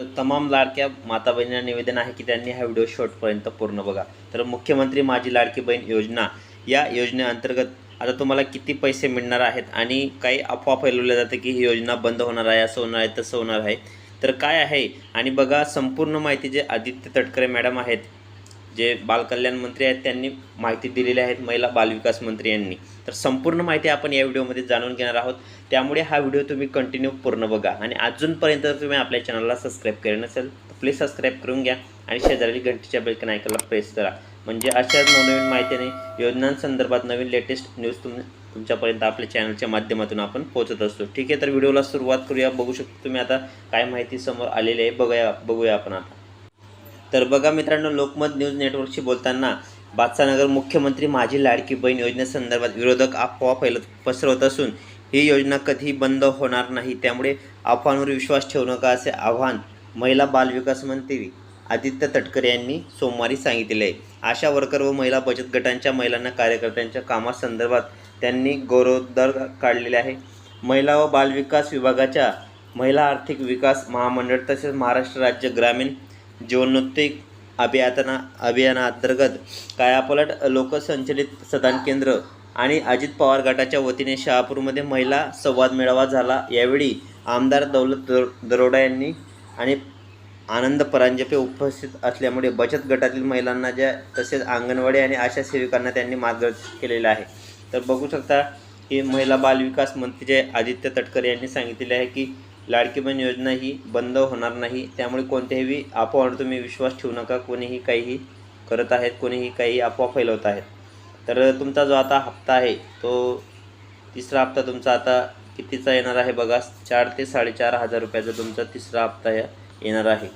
तमाम लाडक्या माता बहिणींना निवेदन आहे की त्यांनी हा व्हिडिओ शेवटपर्यंत पूर्ण बघा. तर मुख्यमंत्री माझी लाडकी बहीण योजना या योजनेअंतर्गत आता तुम्हाला किती पैसे मिळणार आहेत आणि काही अफवा फैलवल्या जातं की ही योजना बंद होणार आहे असं होणार आहे तसं होणार आहे. तर काय आहे? आणि बघा संपूर्ण माहिती जे आदित्य तटकरे मॅडम आहेत जे बालकल्याण मंत्री आहेत त्यांनी माहिती दिलेली आहेत महिला बालविकास मंत्री यांनी. तर संपूर्ण माहिती आपण या व्हिडिओमध्ये जाणून घेणार आहोत. त्यामुळे हा व्हिडिओ तुम्ही कंटिन्यू पूर्ण बघा. आणि अजूनपर्यंत जर तुम्ही आपल्या चॅनलला सबस्क्राईब केले नसेल तर प्लीज सबस्क्राईब करून घ्या आणि शेजारी घंटीच्या बेलकन ऐकायला प्रेस करा. म्हणजे अशाच नवनवीन माहितीने योजनांसंदर्भात नवीन लेटेस्ट न्यूज तुम तुमच्यापर्यंत आपल्या चॅनलच्या माध्यमातून आपण पोहोचत असतो. ठीक आहे तर व्हिडिओला सुरुवात करूया. बघू शकतो तुम्ही आता काय माहिती समोर आलेली आहे. बघूया बघूया आपण आता. तर बघा मित्रांनो लोकमत न्यूज नेटवर्कशी बोलताना बादशाहनगर मुख्यमंत्री माझी लाडकी बहीण योजनेसंदर्भात विरोधक अफवा फैलत पसरवत असून ही योजना कधीही बंद होणार नाही. त्यामुळे अफवांवर विश्वास ठेवू नका असे आव्हान महिला बालविकास मंत्री आदित्य तटकरे यांनी सोमवारी सांगितले. आहे आशा वर्कर व महिला बचत गटांच्या महिलांना कार्यकर्त्यांच्या कामासंदर्भात त्यांनी गौरवोद्गार काढलेले आहे. महिला व बालविकास विभागाच्या महिला आर्थिक विकास महामंडळ तसेच महाराष्ट्र राज्य ग्रामीण जीवनोत्तिक अभियातना अभियानाअंतर्गत कायापालट लोकसंचलित सदान केंद्र आणि अजित पवार गटाच्या वतीने शहापूरमध्ये महिला संवाद मेळावा झाला. यावेळी आमदार दौलत दर दरोडा यांनी आणि आनंद परांजपे उपस्थित असल्यामुळे बचत गटातील महिलांना ज्या तसेच अंगणवाडी आणि आशा सेविकांना त्यांनी मार्गदर्शन केलेलं आहे. तर बघू शकता की महिला बालविकास मंत्री जे आदित्य तटकरे यांनी सांगितलेले आहे की लाडकी बहीण योजना ही बंद होणार नाही. त्यामुळे कोणत्याही अफवावर तुम्ही विश्वास ठेवू नका. कोणीही काहीही करत आहेत कोणीही काही अफवा फैलवत आहेत. तर तुमचा जो आता हप्ता आहे तो तिसरा हप्ता तुमचा आता कितीचा येणार आहे बघा? चार ते साडेचार हजार रुपयाचा तुमचा तिसरा हप्ता येणार आहे.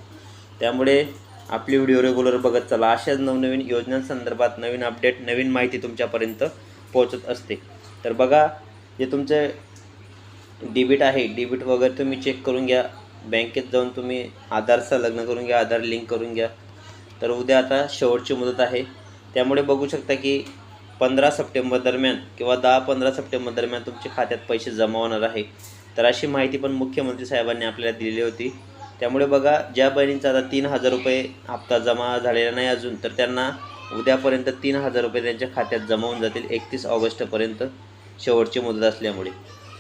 त्यामुळे आपली व्हिडिओ रेग्युलर बघत चला. अशाच नवनवीन योजनांसंदर्भात नवीन अपडेट नवीन माहिती तुमच्यापर्यंत पोहोचत असते. तर बघा जे तुमचे डेबिट आहे. डेबिट वगैरे तुम्ही चेक करून घ्या. बँकेत जाऊन तुम्ही आधारचं लग्न करून घ्या आधार लिंक करून घ्या. तर उद्या आता शेवटची मुदत आहे. त्यामुळे बघू शकता की पंधरा सप्टेंबर दरम्यान किंवा दहा पंधरा सप्टेंबर दरम्यान तुमच्या खात्यात पैसे जमा होणार आहे. तर अशी माहिती पण मुख्यमंत्री साहेबांनी आपल्याला दिलेली होती. त्यामुळे बघा ज्या बहिणींचा आता तीन हजार रुपये हप्ता जमा झालेला नाही अजून तर त्यांना उद्यापर्यंत तीन हजार रुपये त्यांच्या खात्यात जमा होऊन जातील एकतीस ऑगस्टपर्यंत. शेवटची मुदत असल्यामुळे.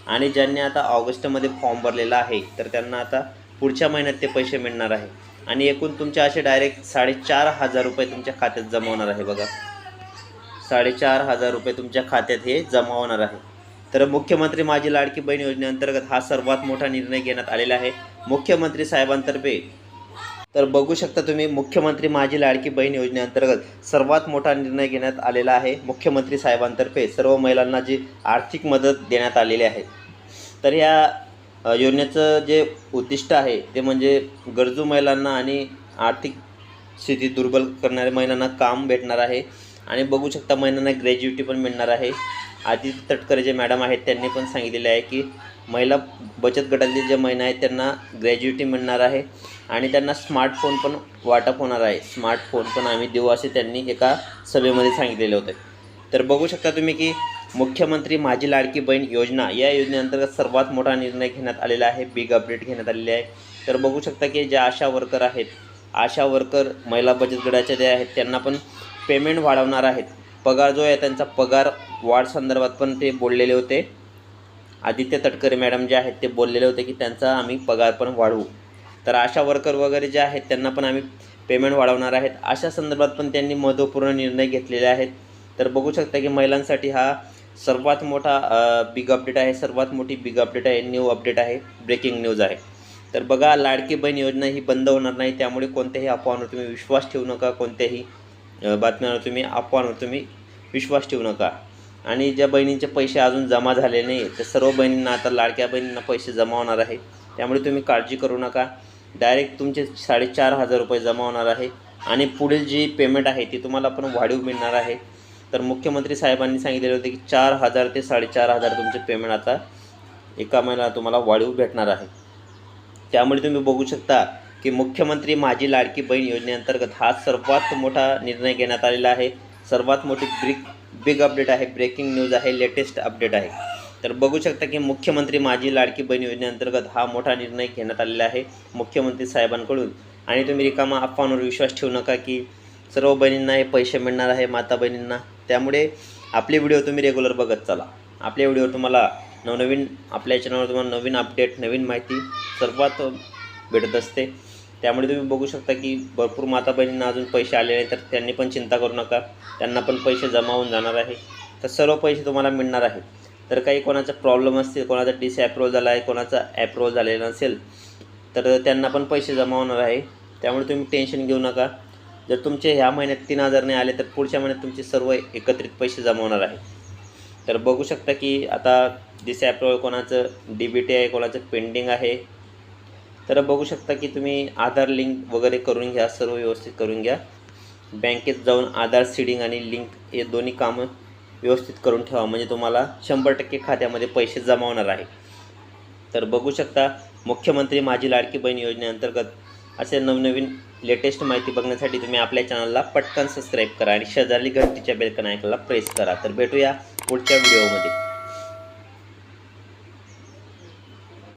आणि ज्यांनी आता ऑगस्टमध्ये फॉर्म भरलेला आहे तर त्यांना आता पुढच्या महिन्यात ते पैसे मिळणार आहे. आणि एकूण तुमचे असे डायरेक्ट साडेचार हजार रुपये तुमच्या खात्यात जमा होणार आहे बघा. साडेचार हजार रुपये तुमच्या खात्यात हे जमा होणार आहे. तर मुख्यमंत्री माझी लाडकी बहीण योजनेअंतर्गत हा सर्वात मोठा निर्णय घेण्यात आलेला आहे. मुख्यमंत्री साहेबांतर्फे तर बघू शकता तुम्ही मुख्यमंत्री माझी लाडकी बहीण योजनेअंतर्गत सर्वात मोठा निर्णय घेण्यात आलेला आहे मुख्यमंत्री साहेबांतर्फे सर्व महिलांना जी आर्थिक मदत देण्यात आलेली आहे. तर या योजनेचं जे उद्दिष्ट आहे ते म्हणजे गरजू महिलांना आणि आर्थिक स्थिती दुर्बल करणाऱ्या महिलांना काम भेटणार आहे. आणि बघू शकता महिलांना ग्रॅज्युएटी पण मिळणार आहे. आदित्य तटकरे जे मॅडम आहेत त्यांनी पण सांगितलेले आहे की महिला बचत गटातील जे महिला आहेत त्यांना ग्रॅज्युटी मिळणार आहे आणि त्यांना स्मार्टफोन पण वाटप होणार आहे. स्मार्टफोन पण आम्ही देऊ असे त्यांनी एका सभेमध्ये सांगितलेले होते. तर बघू शकता तुम्ही की मुख्यमंत्री माझी लाडकी बहीण योजना या योजनेअंतर्गत सर्वात मोठा निर्णय घेण्यात आलेला आहे बिग अपडेट घेण्यात आलेले आहे. तर बघू शकता की ज्या आशा वर्कर आहेत आशा वर्कर महिला बचत गटाच्या जे आहेत त्यांना पण पेमेंट वाढवणार आहेत. पगार जो आहे त्यांचा पगार वाढ संदर्भात पण ते बोललेले होते. आदित्य तटकरे मॅडम जे आहेत ते बोललेले होते की त्यांचा आम्ही पगार पण वाढवू. तर आशा वर्कर वगैरे जे आहेत त्यांना पण आम्ही पेमेंट वाढवणार आहेत. अशा संदर्भात पण त्यांनी महत्त्वपूर्ण निर्णय घेतलेले आहेत. तर बघू शकता की महिलांसाठी हा सर्वात मोठा बिग अपडेट आहे. सर्वात मोठी बिग अपडेट आहे. न्यू अपडेट आहे. ब्रेकिंग न्यूज आहे. तर बघा लाडकी बहीण योजना ही बंद होणार नाही. त्यामुळे कोणत्याही अफवांवर तुम्ही विश्वास ठेवू नका. कोणत्याही बातम्यांवर तुम्ही अफवांवर तुम्ही विश्वास ठेवू नका. आणि ज्या बहिणींचे पैसे अजून जमा झाले नाही तर सर्व बहिणींना आता लाडक्या बहिणींना पैसे जमा होणार आहे. त्यामुळे तुम्ही काळजी करू नका. डायरेक्ट तुमचे साडेचार हजार रुपये जमा होणार आहे. आणि पुढील जी पेमेंट आहे ती तुम्हाला पण वाढीव मिळणार आहे. तर मुख्यमंत्री साहेबांनी सांगितलेले होते की चार हजार ते साडेचार हजार तुमचे पेमेंट आता एका महिन्याला तुम्हाला वाढीव भेटणार आहे. त्यामुळे तुम्ही बघू शकता की मुख्यमंत्री माझी लाडकी बहीण योजनेअंतर्गत हा सर्वात मोठा निर्णय घेण्यात आलेला आहे. सर्वात मोठी ब्रिक बिग अपडेट आहे ब्रेकिंग न्यूज आहे लेटेस्ट अपडेट आहे. तर बघू शकता की मुख्यमंत्री माझी लाडकी बहीण योजनेअंतर्गत हा मोठा निर्णय घेण्यात आलेला आहे मुख्यमंत्री साहेबांकडून. आणि तुम्ही रिकामा अफवांवर विश्वास ठेवू नका की सर्व बहिणींना हे पैसे मिळणार आहे माता बहिणींना. त्यामुळे आपले व्हिडिओ तुम्ही रेग्युलर बघत चला. आपल्या व्हिडिओवर तुम्हाला नवनवीन आपल्या चॅनलवर तुम्हाला नवीन अपडेट नवीन माहिती सर्वात भेटत असते. त्यामुळे तुम्ही बघू शकता की भरपूर माता बहिणींना अजून पैसे आले नाही तर त्यांनी पण चिंता करू नका. त्यांना पण पैसे जमा होऊन जाणार आहे. तर सर्व पैसे तुम्हाला मिळणार आहे. तर काही कोणाचा प्रॉब्लेम असतील कोणाचा डिसॲप्रोव्ह झाला आहे कोणाचा ॲप्रूव्ह झालेला नसेल तर त्यांना पण पैसे जमा होणार आहे. त्यामुळे तुम्ही टेन्शन घेऊ नका. जर तुमचे ह्या महिन्यात तीन हजार नाही आले तर पुढच्या महिन्यात तुमचे सर्व एकत्रित पैसे जमा होणार आहे. तर बघू शकता की आता डिसॲप्रुव्हल कोणाचं डी बी टी आहे कोणाचं पेंडिंग आहे. तर बघू शकता की तुम्ही आधार लिंक वगैरे करून घ्या सर्व व्यवस्थित करून घ्या. बँकेत जाऊन आधार सीडिंग आणि लिंक हे दोन्ही कामं व्यवस्थित करून ठेवा. म्हणजे तुम्हाला शंभर टक्के खात्यामध्ये पैसे जमा होणार आहे. तर बघू शकता मुख्यमंत्री माझी लाडकी बहीण योजनेअंतर्गत असे नवनवीन लेटेस्ट माहिती बघण्यासाठी तुम्ही आपल्या चॅनलला पटकन सबस्क्राईब करा आणि शेजारली घंटीच्या बेलकन ऐकायला प्रेस करा. तर भेटूया पुढच्या व्हिडिओमध्ये